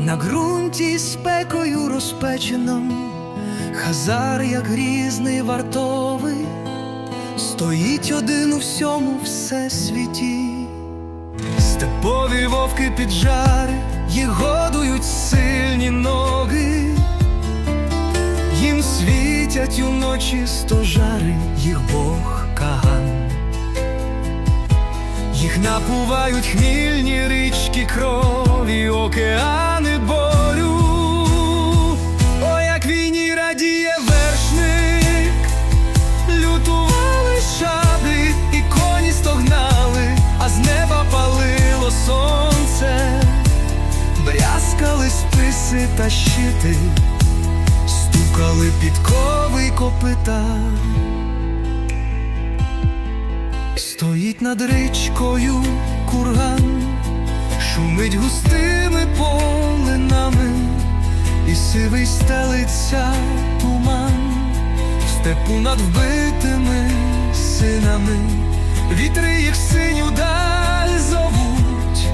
на ґрунті спекою розпеченим, хазар, як грізний вартовий, стоїть один у всьому всесвіті. Степові вовки піджари, їх годують сильні ноги, їм світять уночі стожари, їх Бог Їх напувають хмільні річки крові, океани болю. О, як війні радіє вершник, лютували шаблі і коні стогнали, а з неба палило сонце, брязкали списи та щити, стукали підкови копита. Стоїть над річкою курган, шумить густими полинами, і сивий стелиться туман, в степу над вбитими синами, вітри їх синю даль зовуть,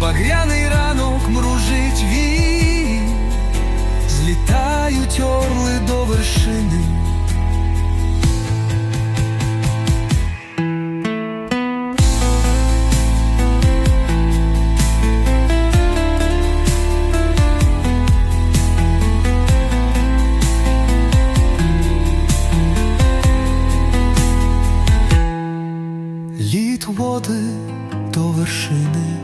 багряний ранок мружить він, злітають орли до вершини. Лід води до вершини.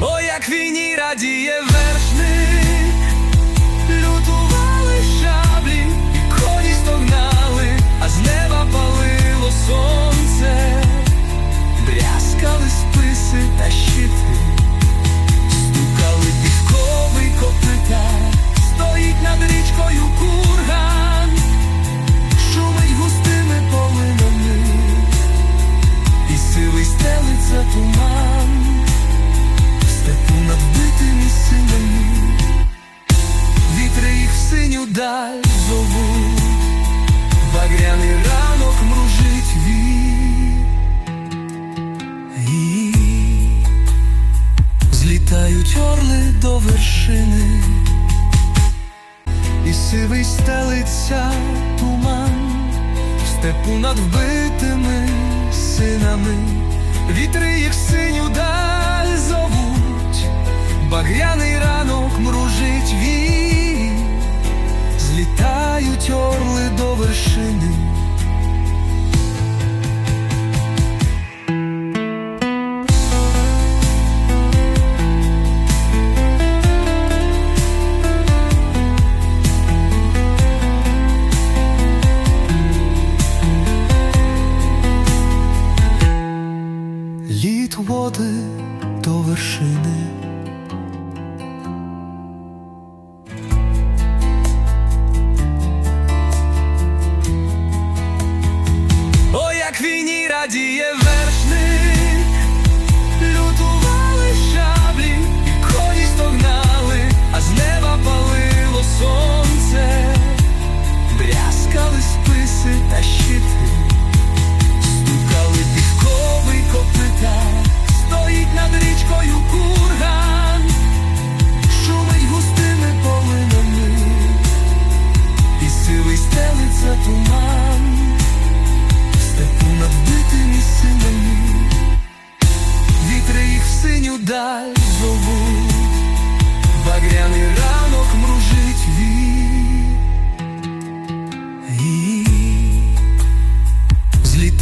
О, як війні радіє вершник, лютували шаблі, і коні а з неба палило сонце, брязкали списи та щити. Вбитими вітри їх в синю даль зовуть, багряний ранок мружить він. І Злітають орли до вершини, і сивий стелиться туман, в степу над вбитими синами, вітри їх синю даль багряний ранок мружить він, злітають орли до вершини. Лід води до вершини. Радіє вершник, лютували шаблі, і коні стогнали, а з неба палило сонце, брязкали списи та щити. Стукали підкови й копита, стоїть над річкою курган, шумить густими полинами, і сивий стелиться туман, сини, вітри їх в синю даль зовуть, багряний ранок мружить вій.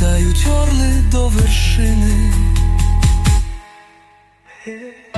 злітають орли до вершини. Е.